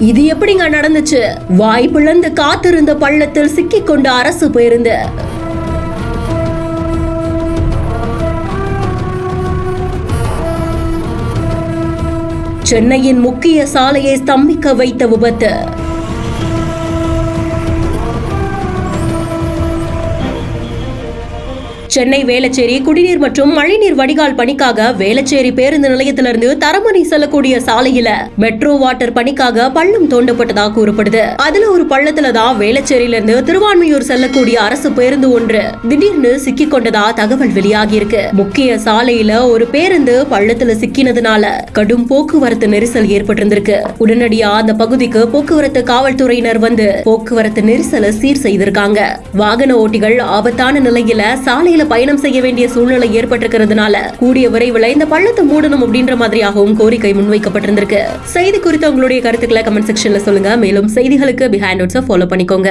இது எப்படிங்க நடந்துச்சு? வாய் பிளந்து காத்திருந்த பள்ளத்தில் சிக்கிக் கொண்ட அரசு பேருந்து. சென்னையின் முக்கிய சாலையை ஸ்தம்பிக்க வைத்த விபத்து. சென்னை வேளச்சேரி குடிநீர் மற்றும் மழைநீர் வடிகால் பணிக்காக வேளச்சேரி பேருந்து நிலையத்திலிருந்து தரமணி செல்லக்கூடிய சாலையில மெட்ரோ வாட்டர் பணிக்காக பள்ளம் தோண்டப்பட்டதாக கூறப்படுது. அதுல ஒரு பள்ளத்துல தான் வேளச்சேரியில இருந்து திருவான்மையூர் செல்லக்கூடிய அரசு பேருந்து ஒன்று திடீர்னு சிக்கி கொண்டதா தகவல் வெளியாகி இருக்கு முக்கிய சாலையில ஒரு பேருந்து பள்ளத்துல சிக்கினதுனால கடும் போக்குவரத்து நெரிசல் ஏற்பட்டிருந்திருக்கு. உடனடியா அந்த பகுதிக்கு போக்குவரத்து காவல்துறையினர் வந்து போக்குவரத்து நெரிசலை சீர் செய்திருக்காங்க. வாகன ஓட்டிகள் ஆபத்தான நிலையில சாலையில பயணம் செய்ய வேண்டிய சூழ்நிலை ஏற்பட்டிருக்கிறதுனால கூடிய விரைவில் இந்த பள்ளத்தை மூடணும் அப்படின்ற மாதிரியாகவும் கோரிக்கை முன்வைக்கப்பட்டிருந்திருக்கு. செய்தி குறித்து உங்களுடைய கருத்துக்களை கமெண்ட் செக்ஷன்ல சொல்லுங்க. மேலும் செய்திகளுக்கு பிஹைண்ட் ஃபாலோ பண்ணிக்கோங்க.